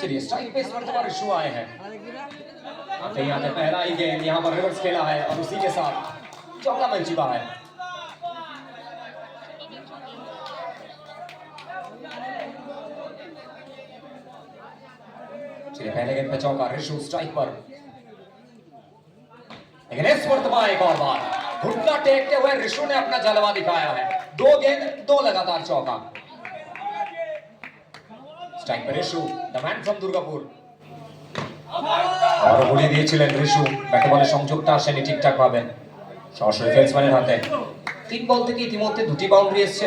चलिए स्ट्राइक पे इस मर्तबा रिशु आए हैं। आते ही आते, पहला ही गेंद यहाँ पर रिवर्स खेला है और उसी के साथ चौका चुका है। चलिए, पहले गेंद पे चौका रिशु स्ट्राइक पर। लेकिन इस मर्तबा एक और बार, घुटना टेकते हुए रिशु ने अपना जलवा दिखाया है। दो गेंद दो लगातार चौका। Strike Rishu the man from Durgapur দিয়েছিলেন রিশু ব্যাটে বলে সংযোগটা আসেনি, ঠিকঠাক ভাবে। সরাসরি হাতে। তিন বল থেকে ইতিমধ্যে দুটি বাউন্ডারি এসছে।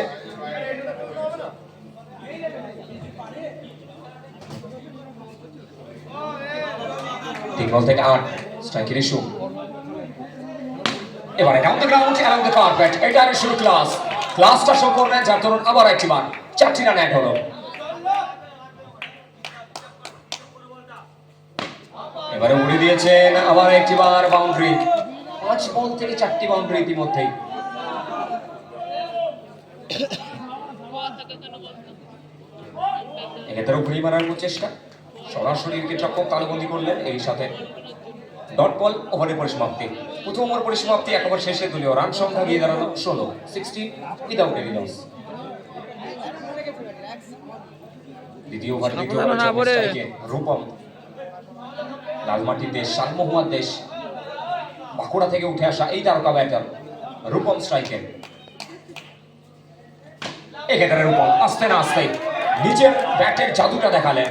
তিন বল থেকে আট। স্ট্রাইক রিশু এবারে down the ground around the carpet এটা রিশুর ক্লাস ক্লাসটা করলেন যার দরুন আবার একটি বার চারটি রান এক হলো। এবারে উড়ে দিয়েছেন আবার একটি বার বাউন্ডারি পাঁচ বল থেকে চারটি বাউন্ডারি ইতিমধ্যেই। এক্ষেত্রেও ঘুরি মারার চেষ্টা সরাসরি উইকেট রক্ষক তালুবন্দি করলেন এই সাথে। ডট বল ওভারের পরিসমাপ্তি। প্রথম ওভার পরিসমাপ্তি এক ওভার শেষে দলীয় রান সংখ্যা গিয়ে দাঁড়াল ষোলো সিক্সটি উইদাউট এনি লস দ্বিতীয় ওভার দ্বিতীয় ওভার রূপম লালমাটির দেশ শালমহুয়ার দেশ, বাঁকুড়া থেকে উঠে আসা এই তারকা ব্যাটার, রূপম স্ট্রাইকের। এক্ষেত্রে রূপম, আস্তে না আস্তে। নিজের ব্যাটের জাদুটা দেখালেন।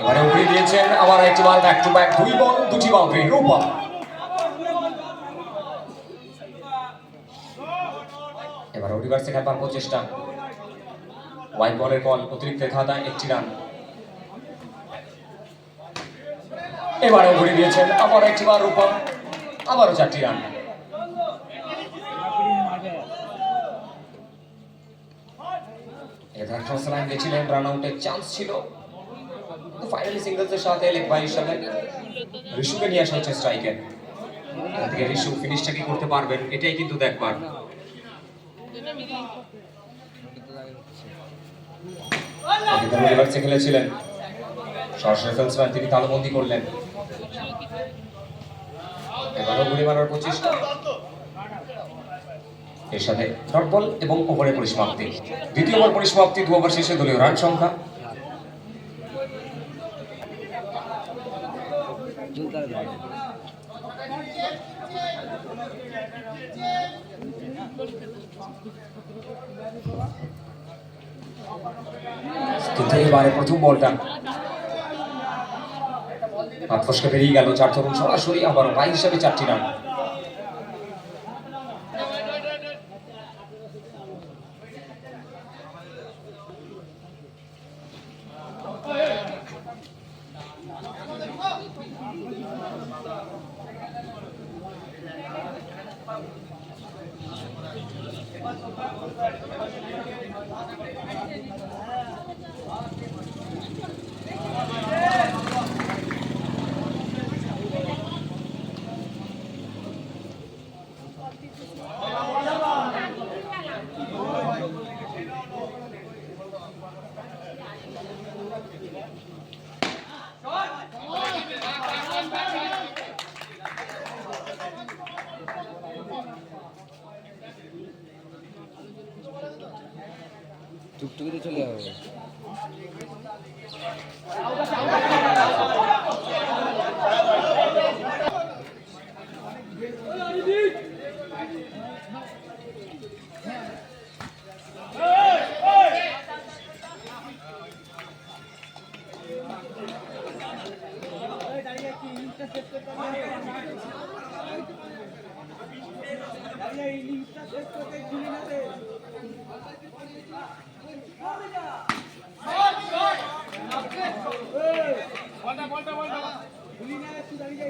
এবারে উড়ে দিয়েছেন আবার একটি বার ব্যাক টু ব্যাক দুই বল দুটি বাউন্ডারি রূপম। এবার রিভার্সে খেলবার প্রচেষ্টা হোয়াইট বলের বল অতিরিক্ত খাতায় একটি রান এবারে ঘুরে দিয়েছেন, আবার একটি বার রূপম, আবারও চারটি রান গেছিলেন রান আউটের চান্স ছিল। ফাইনালি সিঙ্গলসের সাথে লেগ বাই হিসাবে ঋষুকে নিয়ে আসা হচ্ছে থেকে ঋষু ফিনিশটা কি করতে পারবেন, এটাই কিন্তু দেখবার। খেলেছিলেন। সরাসরি ফেলসম্যান তিনি তালবন্দি করলেন। এবারও গুলি মারার প্রচেষ্টা। এর সাথে ডট বল এবং ওভারের পরিসমাপ্তি দ্বিতীয় ওভার পরিসমাপ্তি দু ওভার শেষে দলীয় রান সংখ্যা। কিন্তু এবারে প্রথম বলটা। ফসকে বেরিয়ে গেল চার তরুণ সরাসরি, আবারও বাই হিসাবে চারটি রান। টুকটুকিতে চলে যাব এই লিঙ্কটা শেষ করতে দিলি না বলটা বলটা বলটা ভুলি না একটু দাঁড়িয়ে